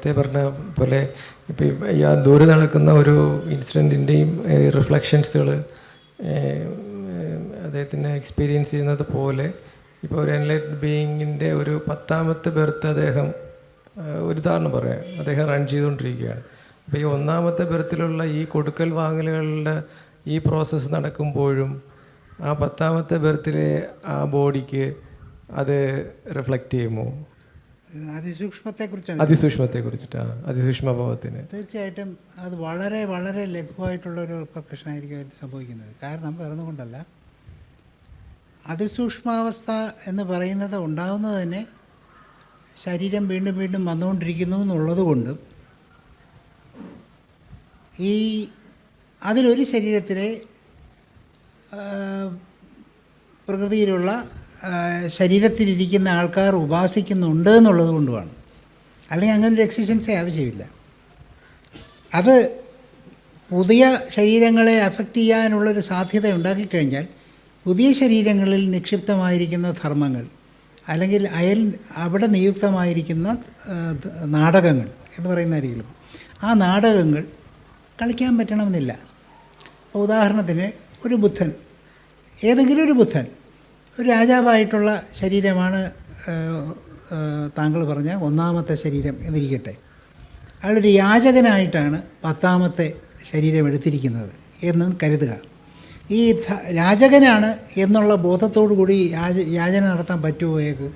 നേരത്തെ പറഞ്ഞ പോലെ ഇപ്പം ഈ ആ ദൂരെ നടക്കുന്ന ഒരു ഇൻസിഡന്റിന്റെയും റിഫ്ലക്ഷൻസുകൾ അദ്ദേഹത്തിന്റെ എക്സ്പീരിയൻസ് ചെയ്യുന്നത് പോലെ ഇപ്പോൾ ഒരു എൻലൈറ്റ് ബീയിങ്ങിന്റെ ഒരു പത്താമത്തെ ബെർത്ത് അദ്ദേഹം ഒരു ഉദാഹരണം പറയാം. അദ്ദേഹം റൺ ചെയ്തുകൊണ്ടിരിക്കുകയാണ്. അപ്പോൾ ഈ ഒന്നാമത്തെ ബെർത്തിലുള്ള ഈ കൊടുക്കൽ വാങ്ങലുകളുടെ ഈ പ്രോസസ്സ് നടക്കുമ്പോഴും ആ പത്താമത്തെ ബെർത്തിലെ ആ ബോഡിക്ക് അത് റിഫ്ലക്റ്റ് ചെയ്യുമോ? അതിസൂക്ഷ്മത്തെക്കുറിച്ചാണ് അതിസൂക്ഷ്മത്തെ കുറിച്ചിട്ടാണ് അതിസൂക്ഷ്മഭാവത്തിന്? തീർച്ചയായിട്ടും അത് വളരെ വളരെ ലഘുവായിട്ടുള്ള ഒരു പ്രശ്നമായിരിക്കും അതിൽ സംഭവിക്കുന്നത്. കാരണം പറഞ്ഞുകൊണ്ടല്ല കൊണ്ടല്ല അതിസൂക്ഷ്മാവസ്ഥ എന്ന് പറയുന്നത് ഉണ്ടാകുന്നത് തന്നെ ശരീരം വീണ്ടും വീണ്ടും വന്നുകൊണ്ടിരിക്കുന്നു എന്നുള്ളത് കൊണ്ടും ഈ അതിലൊരു ശരീരത്തിലെ പ്രകൃതിയിലുള്ള ശരീരത്തിലിരിക്കുന്ന ആൾക്കാർ ഉപാസിക്കുന്നുണ്ട് എന്നുള്ളത് കൊണ്ടുമാണ്. അല്ലെങ്കിൽ അങ്ങനെ ഒരു എക്സിസ്റ്റൻസേ ആവശ്യമില്ല. അത് പുതിയ ശരീരങ്ങളെ അഫക്റ്റ് ചെയ്യാനുള്ളൊരു സാധ്യത ഉണ്ടാക്കിക്കഴിഞ്ഞാൽ പുതിയ ശരീരങ്ങളിൽ നിക്ഷിപ്തമായിരിക്കുന്ന ധർമ്മങ്ങൾ അല്ലെങ്കിൽ അയൽ അവിടെ നിയുക്തമായിരിക്കുന്ന നാടകങ്ങൾ എന്ന് പറയുന്നതായിരിക്കും ആ നാടകങ്ങൾ കളിക്കാൻ പറ്റണമെന്നില്ല. ഉദാഹരണത്തിന് ഒരു ബുദ്ധൻ ഏതെങ്കിലും ഒരു ബുദ്ധൻ ഒരു രാജാവായിട്ടുള്ള ശരീരമാണ് താങ്കൾ പറഞ്ഞ ഒന്നാമത്തെ ശരീരം എന്നിരിക്കട്ടെ. അയാളൊരു യാചകനായിട്ടാണ് പത്താമത്തെ ശരീരം എടുത്തിരിക്കുന്നത് എന്ന് കരുതുക. ഈ രാജകനാണ് എന്നുള്ള ബോധത്തോടു കൂടി യാച യാചന നടത്താൻ പറ്റുമോ അയാൾക്ക്?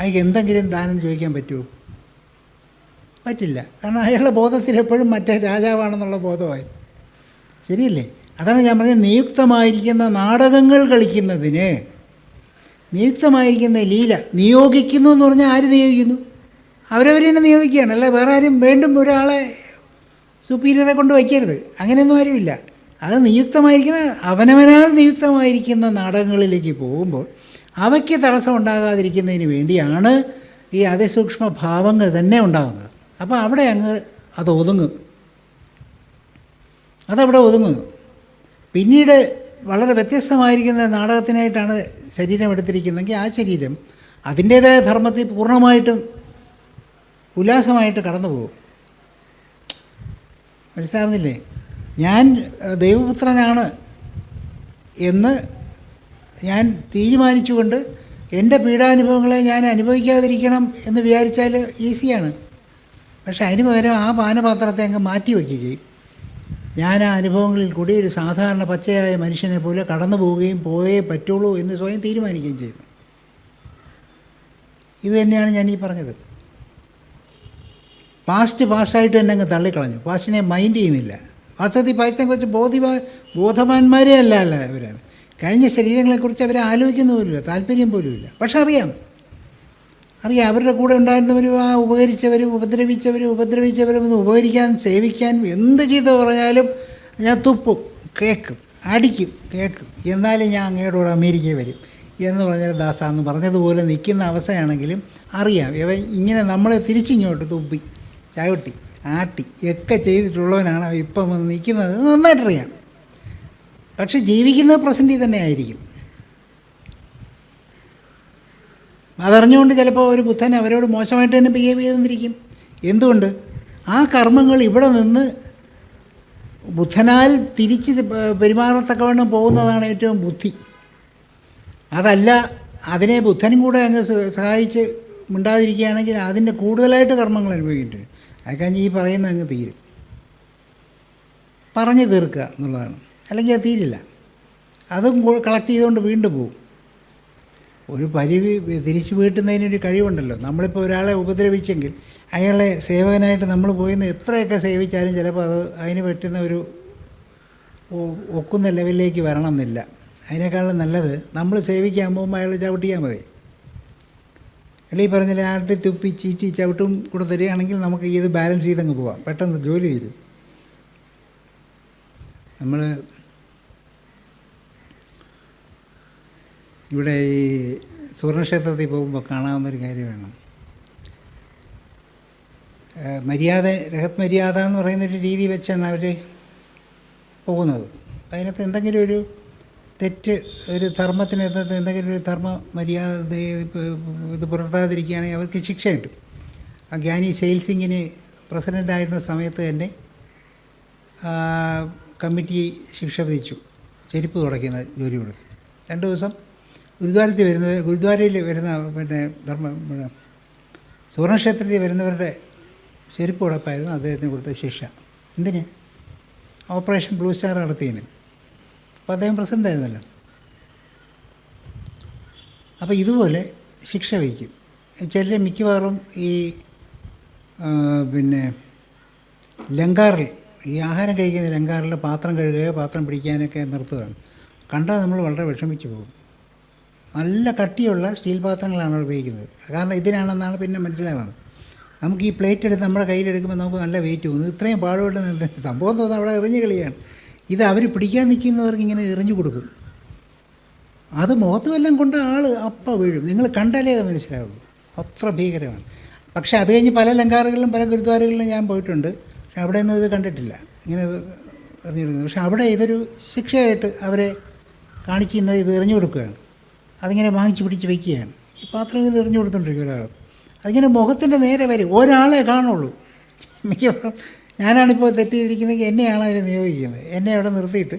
അയാൾക്ക് എന്തെങ്കിലും ദാനം ചോദിക്കാൻ പറ്റുമോ? പറ്റില്ല. കാരണം അയാളുടെ ബോധത്തിൽ എപ്പോഴും മറ്റേ രാജാവാണെന്നുള്ള ബോധമായി ശരിയല്ലേ? അതാണ് ഞാൻ പറഞ്ഞത് നിയുക്തമായിരിക്കുന്ന നാടകങ്ങൾ കളിക്കുന്നതിന് നിയുക്തമായിരിക്കുന്ന ലീല നിയോഗിക്കുന്നു എന്ന് പറഞ്ഞാൽ ആര് നിയോഗിക്കുന്നു? അവരവർ തന്നെ നിയോഗിക്കുകയാണ്. അല്ല വേറെ ആരും വീണ്ടും ഒരാളെ സുപ്പീരിയറെ കൊണ്ട് വയ്ക്കരുത്. അങ്ങനെയൊന്നും ആരുമില്ല. അത് നിയുക്തമായിരിക്കുന്ന അവനവനാൽ നിയുക്തമായിരിക്കുന്ന നാടകങ്ങളിലേക്ക് പോകുമ്പോൾ അവയ്ക്ക് തടസ്സം ഉണ്ടാകാതിരിക്കുന്നതിന് വേണ്ടിയാണ് ഈ അതിസൂക്ഷ്മ ഭാവങ്ങൾ തന്നെ ഉണ്ടാകുന്നത്. അപ്പോൾ അവിടെ അങ്ങ് അത് ഒതുങ്ങും. അതവിടെ ഒതുങ്ങും. പിന്നീട് വളരെ വ്യത്യസ്തമായിരിക്കുന്ന നാടകത്തിനായിട്ടാണ് ശരീരം എടുത്തിരിക്കുന്നതെങ്കിൽ ആ ശരീരം അതിന്റേതായ ധർമ്മത്തിൽ പൂർണമായിട്ടും ഉല്ലാസമായിട്ട് കടന്നു പോകും മനസ്സിലാവുന്നില്ലേ? ഞാൻ ദൈവപുത്രനാണ് എന്ന് ഞാൻ തീരുമാനിച്ചുകൊണ്ട് എന്റെ പീഡാനുഭവങ്ങളെ ഞാൻ അനുഭവിക്കാതിരിക്കണം എന്ന് വിചാരിച്ചാൽ ഈസിയാണ്. പക്ഷേ അതിന് പകരം ആ പാനപാത്രത്തെ അങ്ങ് മാറ്റി വയ്ക്കുകയും ഞാൻ ആ അനുഭവങ്ങളിൽ കൂടി ഒരു സാധാരണ പച്ചയായ മനുഷ്യനെ പോലെ കടന്നു പോവുകയും പോയേ പറ്റുള്ളൂ എന്ന് സ്വയം തീരുമാനിക്കുകയും ചെയ്തു. ഇത് തന്നെയാണ് ഞാൻ ഈ പറഞ്ഞത്. പാസ്റ്റ് പാസ്റ്റായിട്ട് തന്നെ അങ്ങ് തള്ളിക്കളഞ്ഞു. പാസ്റ്റിനെ മൈൻഡ് ചെയ്യുന്നില്ല. വാസ്തവത്തിൽ പാസ്റ്റിനെ കുറിച്ച് ബോധ്യവാ ബോധവാന്മാരേ അല്ല അല്ല ഇവരാണ്. കഴിഞ്ഞ ശരീരങ്ങളെക്കുറിച്ച് അവരെ ആലോചിക്കുന്ന പോലുമില്ല താല്പര്യം പോലുമില്ല. പക്ഷെ അറിയാം അറിയാം അവരുടെ കൂടെ ഉണ്ടായിരുന്നവരും ആ ഉപകരിച്ചവരും ഉപദ്രവിച്ചവരും ഉപദ്രവിച്ചവരും ഒന്ന് ഉപകരിക്കാൻ സേവിക്കാൻ എന്ത് ചെയ്ത് പറഞ്ഞാലും ഞാൻ തുപ്പും കേൾക്കും അടിക്കും കേൾക്കും എന്നാലും ഞാൻ അങ്ങയോടുകൂടെ അമേരിക്കയിൽ വരും എന്ന് പറഞ്ഞാൽ ദാസ എന്ന് പറഞ്ഞതുപോലെ നിൽക്കുന്ന അവസ്ഥയാണെങ്കിലും അറിയാം. ഇവ ഇങ്ങനെ നമ്മളെ തിരിച്ചിങ്ങോട്ട് തുപ്പി ചവിട്ടി ആട്ടി ഒക്കെ ചെയ്തിട്ടുള്ളവനാണ് ഇപ്പം നിൽക്കുന്നത്. നന്നായിട്ടറിയാം. പക്ഷെ ജീവിക്കുന്നത് പ്രസന്റിൽ തന്നെ ആയിരിക്കും. അതറിഞ്ഞുകൊണ്ട് ചിലപ്പോൾ ഒരു ബുദ്ധൻ അവരോട് മോശമായിട്ട് തന്നെ ബിഹേവ് ചെയ്തെന്നിരിക്കും എന്തുകൊണ്ട്? ആ കർമ്മങ്ങൾ ഇവിടെ നിന്ന് ബുദ്ധനാൽ തിരിച്ച് പെരുമാറത്തക്കവണ്ണം പോകുന്നതാണ് ഏറ്റവും ബുദ്ധി. അതല്ല അതിനെ ബുദ്ധനും കൂടെ അങ്ങ് സഹായിച്ച് മിണ്ടാതിരിക്കുകയാണെങ്കിൽ അതിന്റെ കൂടുതലായിട്ട് കർമ്മങ്ങൾ അനുഭവിക്കേണ്ടി വരും. അതൊക്കെ ഈ പറയുന്ന അങ്ങ് തീരും. പറഞ്ഞു തീർക്കുക എന്നുള്ളതാണ്. അല്ലെങ്കിൽ അത് തീരില്ല. അതും കളക്ട് ചെയ്തുകൊണ്ട് വീണ്ടും പോകും. ഒരു പരിവി തിരിച്ചു വീട്ടുന്നതിനൊരു കഴിവുണ്ടല്ലോ. നമ്മളിപ്പോൾ ഒരാളെ ഉപദ്രവിച്ചെങ്കിൽ അയാളെ സേവകനായിട്ട് നമ്മൾ പോയിന്ന് എത്രയൊക്കെ സേവിച്ചാലും ചിലപ്പോൾ അത് അതിന് പറ്റുന്ന ഒരു ഒക്കുന്ന ലെവലിലേക്ക് വരണം എന്നില്ല അതിനേക്കാളും നല്ലത് നമ്മൾ സേവിക്കാൻ പോകുമ്പോൾ അയാൾ ചവിട്ടിയാൽ മതി. അല്ലെ ഈ പറഞ്ഞ ആട്ടി തുപ്പി ചീറ്റി ചവിട്ടും കൂടെ തരികയാണെങ്കിൽ നമുക്ക് ഇത് ബാലൻസ് ചെയ്തങ്ങ് പോവാം. പെട്ടെന്ന് ജോലി തരും. നമ്മൾ ഇവിടെ ഈ സുവർണക്ഷേത്രത്തിൽ പോകുമ്പോൾ കാണാവുന്നൊരു കാര്യമാണ് മര്യാദ രഹത് മര്യാദ എന്ന് പറയുന്നൊരു രീതി വെച്ചാണ് അവർ പോകുന്നത്. അതിനകത്ത് എന്തെങ്കിലും ഒരു തെറ്റ് ഒരു ധർമ്മത്തിന് എന്ത- എന്തെങ്കിലും ഒരു ധർമ്മ മര്യാദ ഇത് പുലർത്താതിരിക്കുകയാണെങ്കിൽ അവർക്ക് ശിക്ഷ കിട്ടും. ആ ഗ്യാനി സെയിൽ സിംഗിന് പ്രസിഡന്റായിരുന്ന സമയത്ത് തന്നെ കമ്മിറ്റി ശിക്ഷ വിധിച്ചു. ചെരുപ്പ് തുടയ്ക്കുന്ന ജോലി കൊടുത്തു. രണ്ട് ദിവസം ഗുരുദ്വാരത്തിൽ വരുന്ന ഗുരുദ്വാരയിൽ വരുന്ന പിന്നെ ധർമ്മ സുവർണക്ഷേത്രത്തിൽ വരുന്നവരുടെ ചെരുപ്പ് ഉടപ്പായിരുന്നു അദ്ദേഹത്തിന് കൊടുത്ത ശിക്ഷ. എന്തിന്? ഓപ്പറേഷൻ ബ്ലൂ സ്റ്റാർ നടത്തിയതിന്. അപ്പോൾ അദ്ദേഹം പ്രസിഡന്റ് ആയിരുന്നല്ലോ. അപ്പോൾ ഇതുപോലെ ശിക്ഷ വഹിക്കും. ചില മിക്കവാറും ഈ പിന്നെ ലങ്കാറിൽ ഈ ആഹാരം കഴിക്കുന്ന ലങ്കാറിൽ പാത്രം കഴുകുക പാത്രം പിടിക്കാനൊക്കെ നിർത്തുകയാണ്. കണ്ടാൽ നമ്മൾ വളരെ വിഷമിച്ചു പോകും. നല്ല കട്ടിയുള്ള സ്റ്റീൽ പാത്രങ്ങളാണ് അവർ ഉപയോഗിക്കുന്നത്. കാരണം ഇതിനാണെന്നാണ് പിന്നെ മനസ്സിലാവുന്നത്. നമുക്ക് ഈ പ്ലേറ്റ് എടുത്ത് നമ്മുടെ കയ്യിലെടുക്കുമ്പോൾ നമുക്ക് നല്ല വെയിറ്റ് തോന്നും ഇത്രയും പാടുപെട്ട് സംഭവം തോന്നുന്നത് അവിടെ എറിഞ്ഞ് കളിയാണ്. ഇത് അവർ പിടിക്കാൻ നിൽക്കുന്നവർക്ക് ഇങ്ങനെ എറിഞ്ഞു കൊടുക്കും. അത് മുഖത്ത് വല്ലതും കൊണ്ട് ആൾ അപ്പം വീഴും. നിങ്ങൾ കണ്ടാലേ അത് മനസ്സിലാവുള്ളൂ. അത്ര ഭീകരമാണ്. പക്ഷേ അത് കഴിഞ്ഞ് പല ലങ്കാറുകളിലും പല ഗുരുദ്വാരകളിലും ഞാൻ പോയിട്ടുണ്ട്. പക്ഷെ അവിടെയൊന്നും ഇത് കണ്ടിട്ടില്ല. ഇങ്ങനെ എറിഞ്ഞു എറിഞ്ഞെടുക്കുന്നത് പക്ഷെ അവിടെ ഇതൊരു ശിക്ഷയായിട്ട് അവരെ കാണിക്കുന്നത് ഇത് എറിഞ്ഞു കൊടുക്കുകയാണ്. അതിങ്ങനെ വാങ്ങിച്ച് പിടിച്ച് വയ്ക്കുകയാണ്. ഈ പാത്രം ഇങ്ങനെ എറിഞ്ഞു കൊടുത്തോണ്ടിരിക്കും ഒരാൾ. അതിങ്ങനെ മുഖത്തിന്റെ നേരെ വരും ഒരാളെ കാണുള്ളൂ. മിക്കവാറും ഞാനാണിപ്പോൾ തെറ്റ് ചെയ്തിരിക്കുന്നെങ്കിൽ എന്നെയാണ് അതിന് നിയോഗിക്കുന്നത്. എന്നെ അവിടെ നിർത്തിയിട്ട്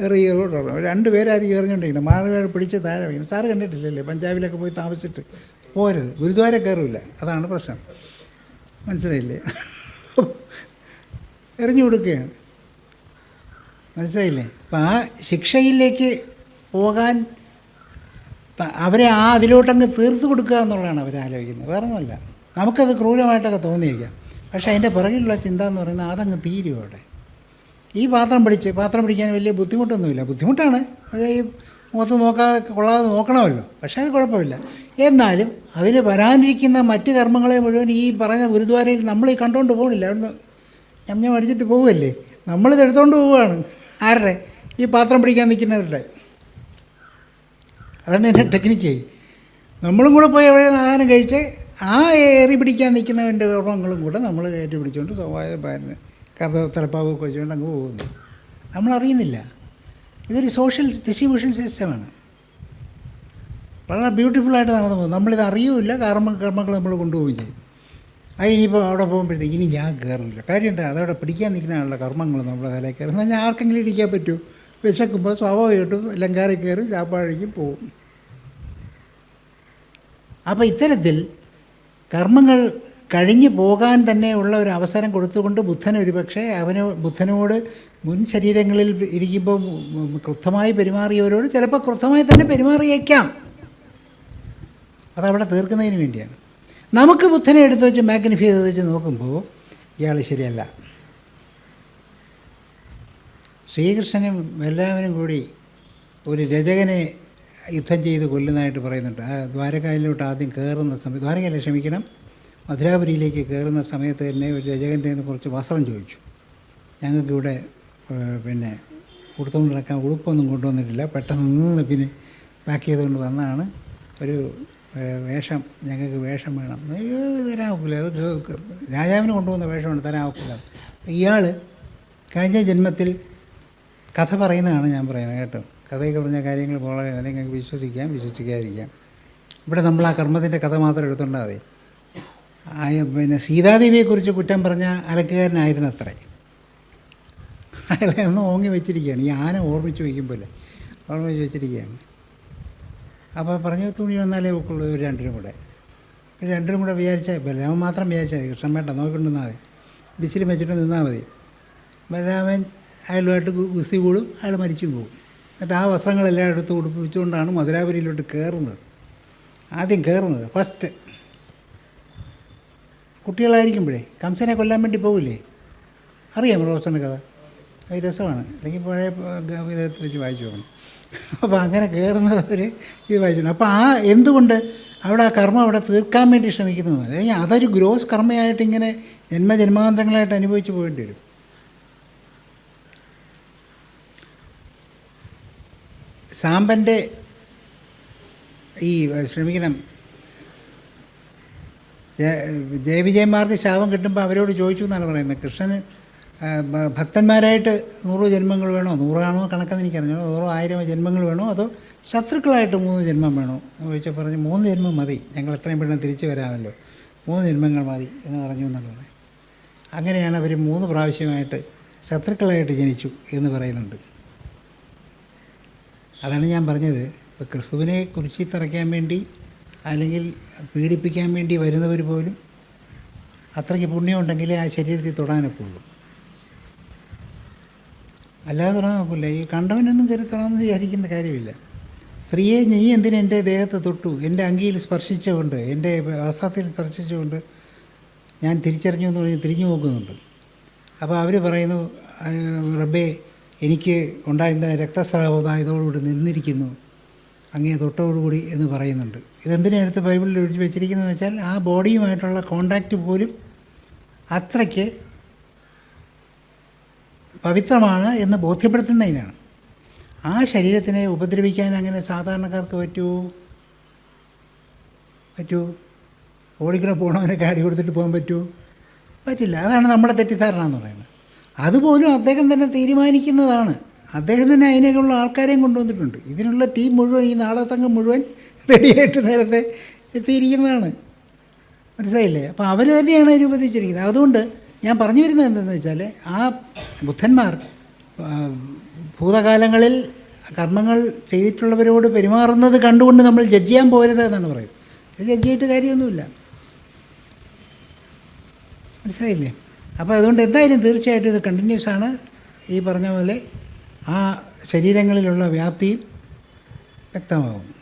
എറിയോടുള്ളൂ രണ്ട് പേരായിരിക്കും എറിഞ്ഞുകൊണ്ടിരിക്കുന്നത്. മാറുകൾ പിടിച്ച് താഴെ വയ്ക്കണം സാറ് കണ്ടിട്ടില്ലല്ലേ? പഞ്ചാബിലൊക്കെ പോയി താമസിച്ചിട്ട് പോരുത്. ഗുരുദ്വാര കയറില്ല അതാണ് പ്രശ്നം. മനസ്സിലായില്ലേ? എറിഞ്ഞു കൊടുക്കുകയാണ്. മനസ്സിലായില്ലേ? അപ്പം ആ ശിക്ഷയിലേക്ക് പോകാൻ അവരെ ആ അതിലോട്ടങ്ങ് തീർത്ത് കൊടുക്കുക എന്നുള്ളതാണ് അവർ ആലോചിക്കുന്നത്. വേറെ ഒന്നുമല്ല നമുക്കത് ക്രൂരമായിട്ടൊക്കെ തോന്നിയേക്കാം. പക്ഷേ അതിന്റെ പുറകിലുള്ള ചിന്ത എന്ന് പറയുന്നത് അതങ്ങ് തീരും അവിടെ. ഈ പാത്രം പിടിച്ച് പാത്രം പിടിക്കാൻ വലിയ ബുദ്ധിമുട്ടൊന്നുമില്ല. ബുദ്ധിമുട്ടാണ്. അത് ഈ മുഖത്ത് നോക്കാതെ കൊള്ളാതെ നോക്കണമല്ലോ. പക്ഷേ അത് കുഴപ്പമില്ല. എന്നാലും അതിന് വരാനിരിക്കുന്ന മറ്റ് കർമ്മങ്ങളെ മുഴുവൻ ഈ പറഞ്ഞ ഗുരുദ്വാരയിൽ നമ്മൾ ഈ കണ്ടുകൊണ്ട് പോകണില്ല. അവിടുന്ന് ഞമ്മ അടിച്ചിട്ട് പോവുമല്ലേ നമ്മളിത് എടുത്തുകൊണ്ട് പോവുകയാണ്. ആരുടെ? ഈ പാത്രം പിടിക്കാൻ നിൽക്കുന്നവരുടെ. അതാണ് എന്റെ ടെക്നിക്ക്. നമ്മളും കൂടെ പോയി അവിടെ ആഹാരം കഴിച്ച് ആ ഏറി പിടിക്കാൻ നിൽക്കുന്നവന്റെ ഓർമ്മങ്ങളും കൂടെ നമ്മൾ കയറ്റി പിടിച്ചുകൊണ്ട് സ്വാഭാവിക കഥ തലപ്പാവൊക്കെ വെച്ചുകൊണ്ട് അങ്ങ് പോകുന്നു. നമ്മളറിയുന്നില്ല. ഇതൊരു സോഷ്യൽ ഡിസ്ട്രിബ്യൂഷൻ സിസ്റ്റമാണ് വളരെ ബ്യൂട്ടിഫുള്ളായിട്ട് നടന്നു പോകും നമ്മളിത് അറിയില്ല. കർമ്മ കർമ്മങ്ങൾ നമ്മൾ കൊണ്ടുപോവുകയും ചെയ്യും. അത് ഇനിയിപ്പോൾ അവിടെ പോകുമ്പോഴത്തേക്ക് ഇനി ഞാൻ കയറില്ല കാര്യം എന്താ? അതവിടെ പിടിക്കാൻ നിൽക്കുന്നതാണുള്ള കർമ്മങ്ങൾ നമ്മുടെ തലയിൽ കയറുന്നത് ഞാൻ ആർക്കെങ്കിലും ഇരിക്കാൻ പറ്റൂ വിശക്കുമ്പോൾ സ്വാഭാവികമായിട്ടും എല്ലാം കയറി കയറി ചാപ്പാഴേക്കും പോകും അപ്പോൾ ഇത്തരത്തിൽ കർമ്മങ്ങൾ കഴിഞ്ഞു പോകാൻ തന്നെ ഉള്ള ഒരു അവസരം കൊടുത്തുകൊണ്ട് ബുദ്ധൻ ഒരുപക്ഷെ അവന് ബുദ്ധനോട് മുൻ ശരീരങ്ങളിൽ ഇരിക്കുമ്പോൾ കൃത്യമായി പെരുമാറിയവരോട് ചിലപ്പോൾ കൃത്യമായി തന്നെ പെരുമാറിയേക്കാം. അതവിടെ തീർക്കുന്നതിന് വേണ്ടിയാണ്. നമുക്ക് ബുദ്ധനെ എടുത്തു വെച്ച് മാഗ്നിഫൈ ചെയ്ത് വെച്ച് നോക്കുമ്പോൾ ഇയാൾ ശരിയല്ല. ശ്രീകൃഷ്ണനും എല്ലാവരും കൂടി ഒരു രചകനെ യുദ്ധം ചെയ്ത് കൊല്ലുന്നതായിട്ട് പറയുന്നുണ്ട്. ആ ദ്വാരകയിലോട്ട് ആദ്യം കയറുന്ന സമയത്ത് ദ്വാരകയല്ല ക്ഷമിക്കണം. മധുരാപുരിയിലേക്ക് കയറുന്ന സമയത്ത് തന്നെ ഒരു രചകന്റെ നിന്ന് കുറച്ച് വസ്ത്രം ചോദിച്ചു. ഞങ്ങൾക്കിവിടെ പിന്നെ ഉടുത്തുകൊണ്ട് നടക്കാൻ ഉടുപ്പൊന്നും കൊണ്ടുവന്നിട്ടില്ല. പെട്ടെന്ന് നിന്ന് പിന്നെ പാക്ക് ചെയ്തുകൊണ്ട് വന്നാണ് ഒരു വേഷം ഞങ്ങൾക്ക് വേഷം വേണം. തരാൻ ഒക്കില്ല അത് രാജാവിന് കൊണ്ടുവന്ന വേഷമാണ് തരാൻ ഒക്കില്ല ഇയാൾ കഴിഞ്ഞ ജന്മത്തിൽ കഥ പറയുന്നതാണ് ഞാൻ പറയുന്നത് കേട്ടോ. കഥയൊക്കെ പറഞ്ഞ കാര്യങ്ങൾ വളരെ നിങ്ങൾക്ക് വിശ്വസിക്കാം വിശ്വസിക്കാതിരിക്കാം. ഇവിടെ നമ്മൾ ആ കർമ്മത്തിന്റെ കഥ മാത്രം എടുത്തുകൊണ്ടാൽ മതി. പിന്നെ സീതാദേവിയെക്കുറിച്ച് കുറ്റം പറഞ്ഞ അലക്കുകാരനായിരുന്നു അത്രേ അയാളെ ഒന്ന് ഓങ്ങി വെച്ചിരിക്കുകയാണ്. ഈ ആന ഓർമ്മിച്ച് വയ്ക്കുമ്പോൾ ഓർമ്മിച്ച് വെച്ചിരിക്കുകയാണ്. അപ്പോൾ പറഞ്ഞ തുണി വന്നാലേ ഒക്കുള്ളൂ ഒരു രണ്ടിനും കൂടെ. ഇവർ രണ്ടിനും കൂടെ വിചാരിച്ചാൽ ബലരാമൻ മാത്രം വിചാരിച്ചാൽ മതി. കൃഷ്ണൻ വേണ്ട നോക്കിക്കൊണ്ടിരുന്നാൽ മതി. ബിസിൽ വെച്ചിട്ട് നിന്നാൽ മതി. ബലരാമൻ അയാളുമായിട്ട് ഗുസ്തി കൂടും അയാൾ മരിച്ചും പോകും. എന്നിട്ട് ആ വസ്ത്രങ്ങളെല്ലാം എടുത്ത് ഉടുപ്പിച്ചുകൊണ്ടാണ് മധുരാപുരിയിലോട്ട് കയറുന്നത്. ആദ്യം കയറുന്നത് ഫസ്റ്റ് കുട്ടികളായിരിക്കുമ്പോഴേ കംസനെ കൊല്ലാൻ വേണ്ടി പോകില്ലേ അറിയാം റോസന്റെ കഥ. അത് രസമാണ്. അല്ലെങ്കിൽ പഴയ ഇതെടുത്ത് വെച്ച് വായിച്ചു പോകണം അപ്പോൾ അങ്ങനെ കയറുന്നത് അവർ ഇത് വായിച്ചു. അപ്പോൾ ആ എന്തുകൊണ്ട് അവിടെ ആ കർമ്മം അവിടെ തീർക്കാൻ വേണ്ടി ശ്രമിക്കുന്നതാണ് അല്ലെങ്കിൽ അതൊരു ഗ്രോസ് കർമ്മയായിട്ട് ഇങ്ങനെ ജന്മജന്മാന്തരങ്ങളായിട്ട് അനുഭവിച്ച് പോകേണ്ടി വരും. സാമ്പന്റെ ഈ ശ്രമിക്കണം. ജയ- ജയവിജയന്മാർക്ക് ശാപം കിട്ടുമ്പോൾ അവരോട് ചോദിച്ചു എന്നാണ് പറയുന്നത്. കൃഷ്ണന് ഭക്തന്മാരായിട്ട് നൂറ് ജന്മങ്ങൾ വേണോ? നൂറാണോ കണക്കെന്ന് എനിക്കറിഞ്ഞോ നൂറോ ആയിരം ജന്മങ്ങൾ വേണോ? അതോ ശത്രുക്കളായിട്ട് മൂന്ന് ജന്മം വേണോ? ചോദിച്ചാൽ പറഞ്ഞു മൂന്ന് ജന്മം മതി. ഞങ്ങൾ എത്രയും പെട്ടെന്ന് തിരിച്ചു വരാമല്ലോ. മൂന്ന് ജന്മങ്ങൾ മതി എന്ന് പറഞ്ഞു എന്നുള്ളത് അങ്ങനെയാണ് അവർ മൂന്ന് പ്രാവശ്യമായിട്ട് ശത്രുക്കളായിട്ട് ജനിച്ചു എന്ന് പറയുന്നുണ്ട്. അതാണ് ഞാൻ പറഞ്ഞത്. ഇപ്പോൾ ക്രിസ്തുവിനെ കുറിച്ച് തറയ്ക്കാൻ വേണ്ടി അല്ലെങ്കിൽ പീഡിപ്പിക്കാൻ വേണ്ടി വരുന്നവർ പോലും അത്രയ്ക്ക് പുണ്യം ഉണ്ടെങ്കിലേ ആ ശരീരത്തിൽ തൊടാനൊക്കെ ഉള്ളൂ അല്ലാതെ തൊടാൻ നോക്കില്ല ഈ കണ്ടവനൊന്നും കയറി തൊടാമെന്ന് വിചാരിക്കേണ്ട കാര്യമില്ല. സ്ത്രീയെ നീ എന്തിനു എന്റെ ദേഹത്ത് തൊട്ടു? എന്റെ അങ്കിയിൽ സ്പർശിച്ചുകൊണ്ട് എന്റെ വസ്ത്രത്തിൽ സ്പർശിച്ചുകൊണ്ട് ഞാൻ തിരിച്ചറിഞ്ഞു എന്ന് പറഞ്ഞ് തിരിഞ്ഞു നോക്കുന്നുണ്ട്. അപ്പോൾ അവർ പറയുന്നു റബ്ബേ എനിക്ക് ഉണ്ടായിരുന്ന രക്തസ്രാവതായതോടുകൂടി നിന്നിരിക്കുന്നു. അങ്ങേ തൊട്ടോടുകൂടി എന്ന് പറയുന്നുണ്ട്. ഇതെന്തിനാണ് എടുത്ത് ബൈബിളിൽ ഒഴിച്ച് വെച്ചിരിക്കുന്നതെന്ന് വെച്ചാൽ ആ ബോഡിയുമായിട്ടുള്ള കോണ്ടാക്റ്റ് പോലും അത്രയ്ക്ക് പവിത്രമാണ് എന്ന് ബോധ്യപ്പെടുത്തുന്നതിനാണ്. ആ ശരീരത്തിനെ ഉപദ്രവിക്കാൻ അങ്ങനെ സാധാരണക്കാർക്ക് പറ്റുമോ പറ്റുമോ ഓടിക്കൂടെ പോകണവനൊക്കെ അടി കൊടുത്തിട്ട് പോകാൻ പറ്റുമോ പറ്റില്ല. അതാണ് നമ്മുടെ തെറ്റിദ്ധാരണ എന്ന് പറയുന്നത്. അതുപോലും അദ്ദേഹം തന്നെ തീരുമാനിക്കുന്നതാണ്. അദ്ദേഹം തന്നെ അതിനൊക്കെയുള്ള ആൾക്കാരെയും കൊണ്ടുവന്നിട്ടുണ്ട്. ഇതിനുള്ള ടീം മുഴുവൻ ഈ നാടക സംഘം മുഴുവൻ റെഡിയായിട്ട് നേരത്തെ എത്തിയിരിക്കുന്നതാണ്. മനസ്സിലായില്ലേ? അപ്പോൾ അവർ തന്നെയാണ് അതിന് ഉപദേശിച്ചിരിക്കുന്നത് അതുകൊണ്ട് ഞാൻ പറഞ്ഞു വരുന്നത് എന്താണെന്ന് വെച്ചാൽ ആ ബുദ്ധന്മാർ ഭൂതകാലങ്ങളിൽ കർമ്മങ്ങൾ ചെയ്തിട്ടുള്ളവരോട് പെരുമാറുന്നത് കണ്ടുകൊണ്ട് നമ്മൾ ജഡ്ജ് ചെയ്യാൻ പോരുത് എന്നാണ് പറയുന്നത്. ജഡ്ജ് ചെയ്തിട്ട് കാര്യമൊന്നുമില്ല. മനസ്സിലായില്ലേ? അപ്പോൾ അതുകൊണ്ട് എന്തായാലും തീർച്ചയായിട്ടും ഇത് കണ്ടിന്യൂസ് ആണ്. ഈ പറഞ്ഞ പോലെ ആ ശരീരങ്ങളിലുള്ള വ്യാപ്തിയും വ്യക്തമാകും.